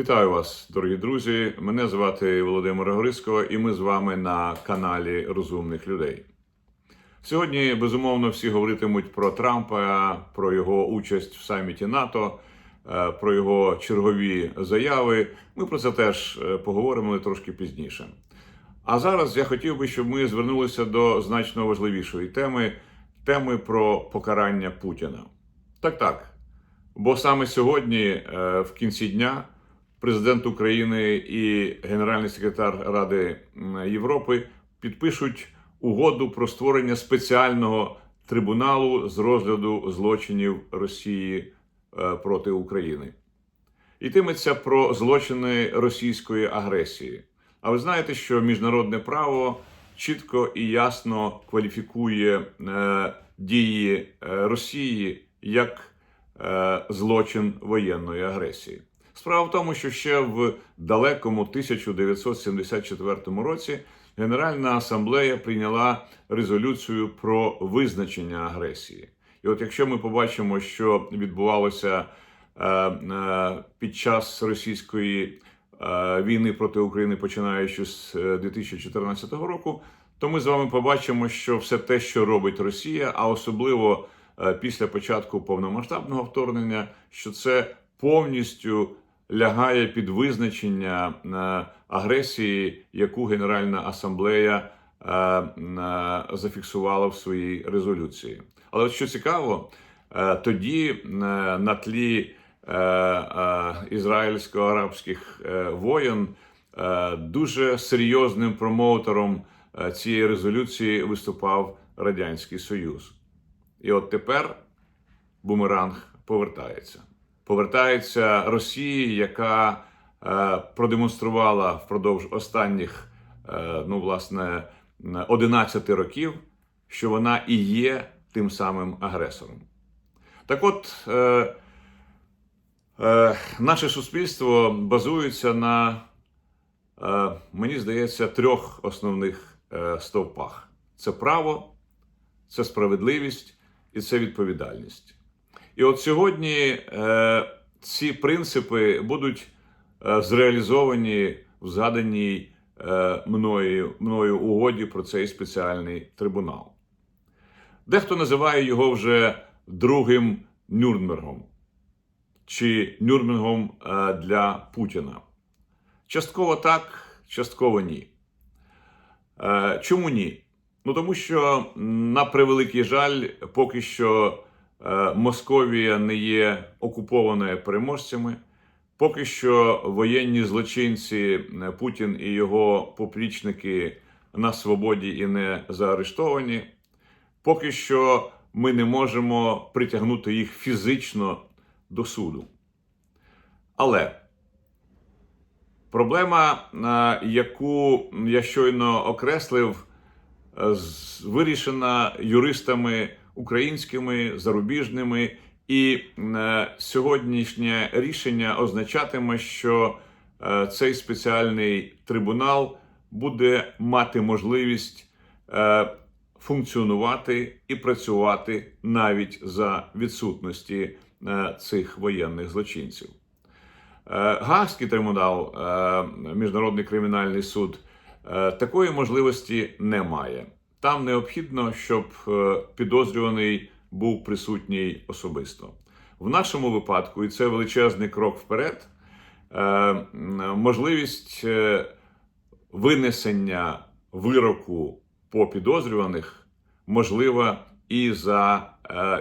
Вітаю вас, дорогі друзі. Мене звати Володимир Грицько, і ми з вами на каналі Розумних людей. Сьогодні, безумовно, всі говоритимуть про Трампа, про його участь в саміті НАТО, е, про його чергові заяви. Ми про це теж е, поговоримо трошки пізніше. А зараз я хотів би, щоб ми звернулися до значно важливішої теми теми про покарання Путіна. Так, так. Бо саме сьогодні, е, в кінці дня, президент України і генеральний секретар Ради Європи підпишуть угоду про створення спеціального трибуналу з розгляду злочинів Росії е, проти України. Йтиметься про злочини російської агресії. А ви знаєте, що міжнародне право чітко і ясно кваліфікує е, дії е, Росії як е, злочин воєнної агресії. Справа в тому, що ще в далекому 1974 році Генеральна асамблея прийняла резолюцію про визначення агресії. І от якщо ми побачимо, що відбувалося е, е, під час російської е, війни проти України, починаючи з е, 2014 року, то ми з вами побачимо, що все те, що робить Росія, а особливо після початку повномасштабного вторгнення, що це повністю лягає під визначення е, агресії, яку Генеральна асамблея е, е, зафіксувала в своїй резолюції. Але що цікаво, тоді на тлі ізраїльсько-арабських воєн дуже серйозним промоутером цієї резолюції виступав Радянський Союз. І от тепер бумеранг повертається. Повертається Росії, яка е, продемонструвала впродовж останніх е, ну, власне, 11 років, що вона і є тим самим агресором. Так от, е, е, наше суспільство базується на, е, мені здається, трьох основних е, стовпах: це право, це справедливість і це відповідальність. І от сьогодні е, ці принципи будуть е, зреалізовані в згаданій е, мною, мною угоді про цей спеціальний трибунал. Дехто називає його вже другим Нюрнбергом чи Нюрнбергом е, для Путіна. Частково так, частково ні. Е, чому ні? Ну тому що, на превеликий жаль, поки що Московія не є окупованою переможцями. Поки що воєнні злочинці е, Путін і його поплічники на свободі і не заарештовані. Поки що ми не можемо притягнути їх фізично до суду. Але проблема, е, яку я щойно окреслив, е, вирішена юристами українськими, зарубіжними, і е, сьогоднішнє рішення означатиме, що е, цей спеціальний трибунал буде мати можливість е, функціонувати і працювати навіть за відсутності цих воєнних злочинців. Гаагський трибунал, Міжнародний кримінальний суд, такої можливості не має. Там необхідно, щоб е, підозрюваний був присутній особисто. В нашому випадку, і це величезний крок вперед, е, можливість е, винесення вироку по підозрюваних можлива і за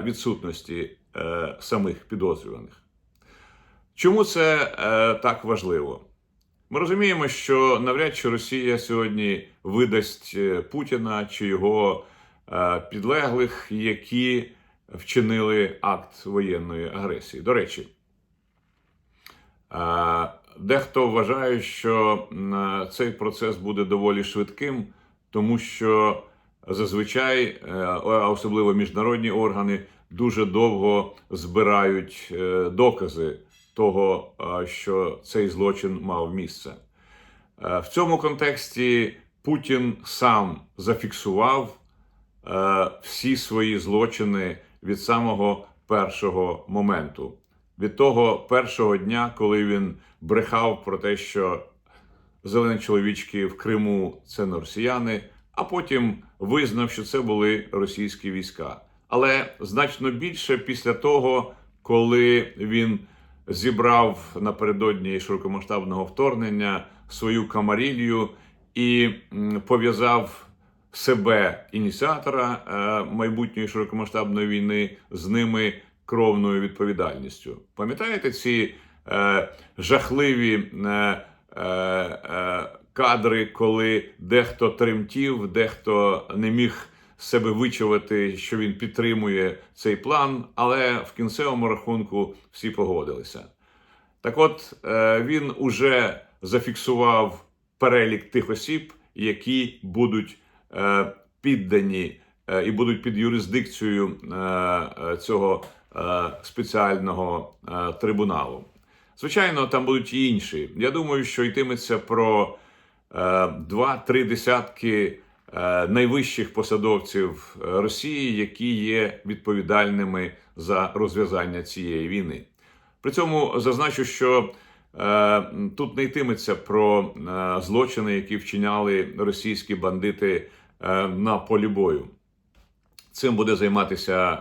відсутності самих підозрюваних. Чому це так важливо? Ми розуміємо, що навряд чи Росія сьогодні видасть е, Путіна чи його е, підлеглих, які вчинили акт воєнної агресії. До речі, е, дехто вважає, що цей процес буде доволі швидким, тому що зазвичай, особливо міжнародні органи, дуже довго збирають докази того, що цей злочин мав місце. Е, В цьому контексті Путін сам зафіксував е, всі свої злочини від самого першого моменту. від того першого дня, коли він брехав про те, що зелені чоловічки в Криму це не росіяни, а потім визнав, що це були російські війська. Але значно більше після того, коли він зібрав напередодні широкомасштабного вторгнення свою камарілью і пов'язав себе ініціатора е, майбутньої широкомасштабної війни з ними кровною відповідальністю. Пам'ятаєте ці е, жахливі е, е, е, кадри, коли дехто тремтів, дехто не міг з себе вичувати, що він підтримує цей план, але в кінцевому рахунку всі погодилися. Так от е, він уже зафіксував перелік тих осіб, які будуть е, піддані е, і будуть під юрисдикцією цього спеціального трибуналу. Звичайно, там будуть і інші. Я думаю, що йтиметься про два-три десятки найвищих посадовців е, Росії, які є відповідальними за розв'язання цієї війни. При цьому зазначу, що е, тут не йтиметься про е, злочини, які вчиняли російські бандити е, на полі бою. Цим буде займатися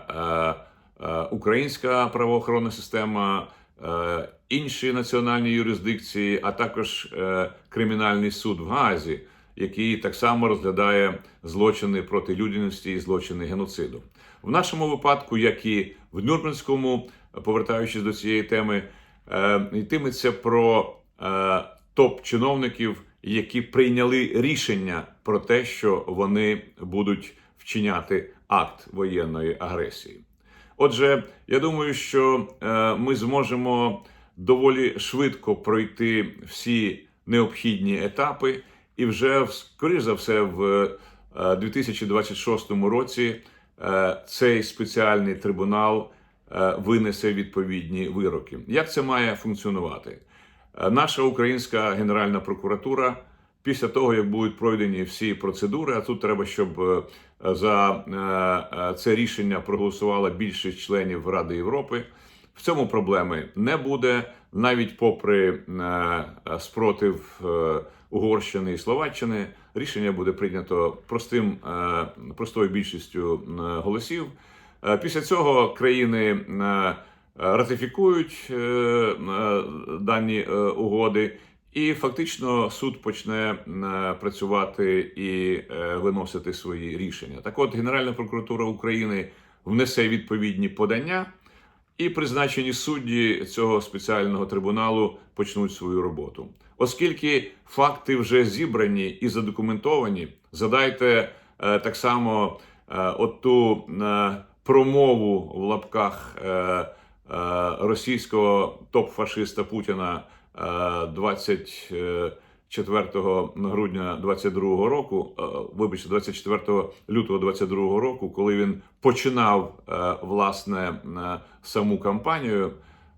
е, е, українська правоохоронна система, е, інші національні юрисдикції, а також е, кримінальний суд в Гаазі, який так само розглядає злочини проти людяності і злочини геноциду. В нашому випадку, як і в Нюрнберзькому, повертаючись до цієї теми, е, йтиметься про е, топ-чиновників, які прийняли рішення про те, що вони будуть вчиняти акт воєнної агресії. Отже, я думаю, що е, ми зможемо доволі швидко пройти всі необхідні етапи, і вже скоріш за все в е, 2026 році е, цей спеціальний трибунал е, винесе відповідні вироки. Як це має функціонувати? Е, Наша українська генеральна прокуратура після того, як будуть пройдені всі процедури, а тут треба, щоб е, за е, е, це рішення проголосувала більшість членів Ради Європи. В цьому проблеми не буде, навіть попри е, спротив е, Угорщини і Словаччини. Рішення буде прийнято простим е, простою більшістю голосів. Після цього країни ратифікують дані угоди, і фактично суд почне працювати і виносити свої рішення. Так, от Генеральна прокуратура України внесе відповідні подання і призначені судді цього спеціального трибуналу почнуть свою роботу. Оскільки факти вже зібрані і задокументовані, задайте е, так само е, от ту е, промову в лапках російського топ-фашиста Путіна 20 4 грудня 22 року, е, вибачте, 24 лютого 22 року, коли він починав е, власне е, саму кампанію,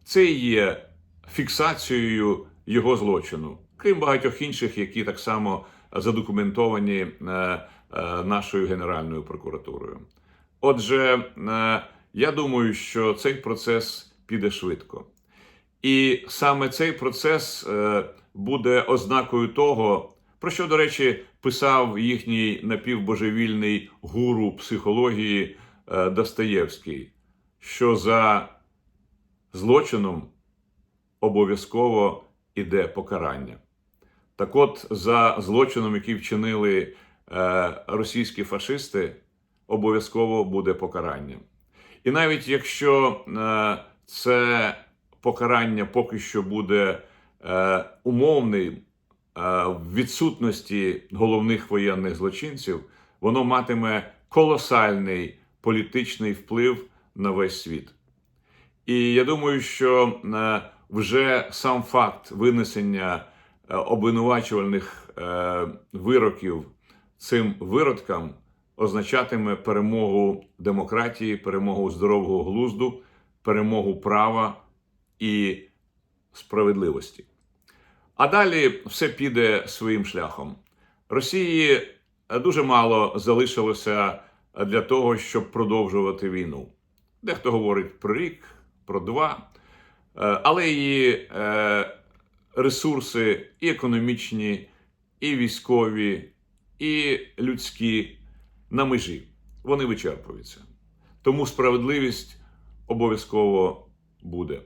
це є фіксацією його злочину, крім багатьох інших, які так само задокументовані нашою генеральною прокуратурою. Отже, я думаю, що цей процес піде швидко, і саме цей процес буде ознакою того, про що, до речі, писав їхній напівбожевільний гуру психології е, Достоєвський, що за злочином обов'язково іде покарання. Так от, за злочином, який вчинили е, російські фашисти, обов'язково буде покарання. І навіть якщо е, це покарання поки що буде е, умовний е, в відсутності головних воєнних злочинців, воно матиме колосальний політичний вплив на весь світ. І я думаю, що е, вже сам факт винесення е, обвинувачувальних вироків цим виродкам означатиме перемогу демократії, перемогу здорового глузду, перемогу права і справедливості. А далі все піде своїм шляхом. Росії дуже мало залишилося для того, щоб продовжувати війну. Дехто говорить про рік, про два. Е, але її е, ресурси і економічні, і військові, і людські на межі. Вони вичерпуються. Тому справедливість обов'язково буде.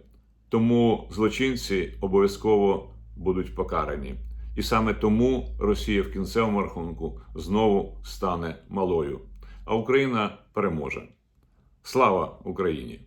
Тому злочинці обов'язково будуть покарані. І саме тому Росія в кінцевому рахунку знову стане малою, а Україна переможе. Слава Україні!